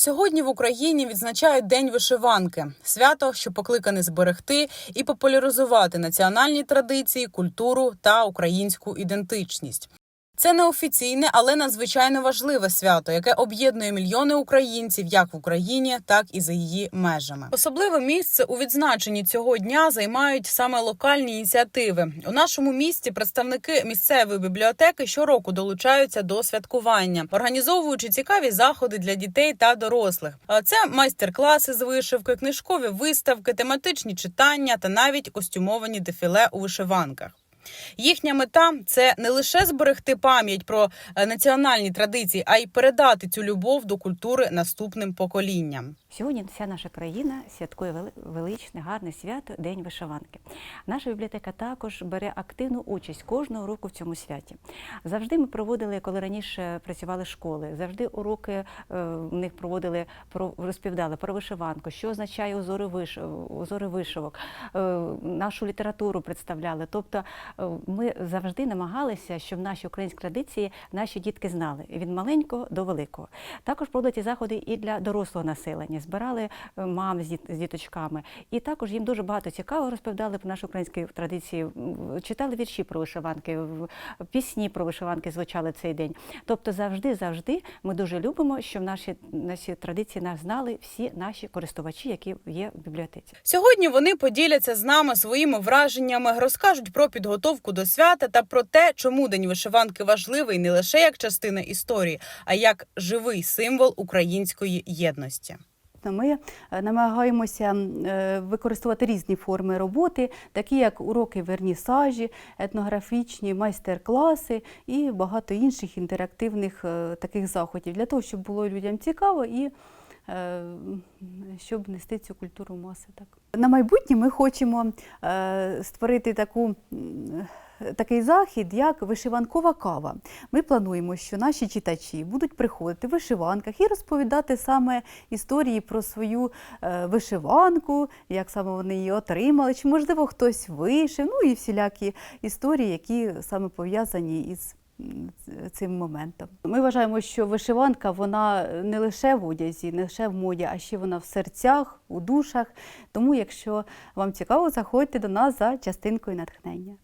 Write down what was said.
Сьогодні в Україні відзначають День вишиванки свято, що покликане зберегти і популяризувати національні традиції, культуру та українську ідентичність. Це неофіційне, але надзвичайно важливе свято, яке об'єднує мільйони українців як в Україні, так і за її межами. Особливе місце у відзначенні цього дня займають саме локальні ініціативи. У нашому місті представники місцевої бібліотеки щороку долучаються до святкування, організовуючи цікаві заходи для дітей та дорослих. Це майстер-класи з вишивки, книжкові виставки, тематичні читання та навіть костюмовані дефіле у вишиванках. Їхня мета це не лише зберегти пам'ять про е, національні традиції, а й передати цю любов до культури наступним поколінням. Сьогодні вся наша країна святкує величне, гарне свято День вишиванки. Наша бібліотека також бере активну участь кожного року в цьому святі. Завжди ми проводили, коли раніше працювали школи, завжди уроки е, в них проводили про розповідали про вишиванку, що означає узори виш, узори вишивок, е, нашу літературу представляли. Тобто ми завжди намагалися, щоб наші українські традиції наші дітки знали від маленького до великого. Також проводять і заходи і для дорослого населення. Збирали е, мам з, діточками. І також їм дуже багато цікавого розповідали про наші українські традиції, читали вірші про вишиванки, пісні про вишиванки звучали цей день. Тобто завжди, завжди ми дуже любимо, щоб наші, наші традиції нас знали всі наші користувачі, які є в бібліотеці. Сьогодні вони поділяться з нами своїми враженнями, розкажуть про підготовку до свята та про те, чому день вишиванки важливий не лише як частина історії, а як живий символ української єдності. Ми е, намагаємося е, використовувати різні форми роботи, такі як уроки вернісажі, етнографічні майстер-класи і багато інших інтерактивних е, таких заходів для того, щоб було людям цікаво і щоб нести цю культуру маси. Так. На майбутнє ми хочемо е, створити таку. Такий захід, як вишиванкова кава. Ми плануємо, що наші читачі будуть приходити в вишиванках і розповідати саме історії про свою е, вишиванку, як саме вони її отримали, чи можливо хтось вишив, ну і всілякі історії, які саме пов'язані із цим моментом. Ми вважаємо, що вишиванка вона не лише в одязі, не лише в моді, а ще вона в серцях, у душах. Тому, якщо вам цікаво, заходьте до нас за частинкою натхнення.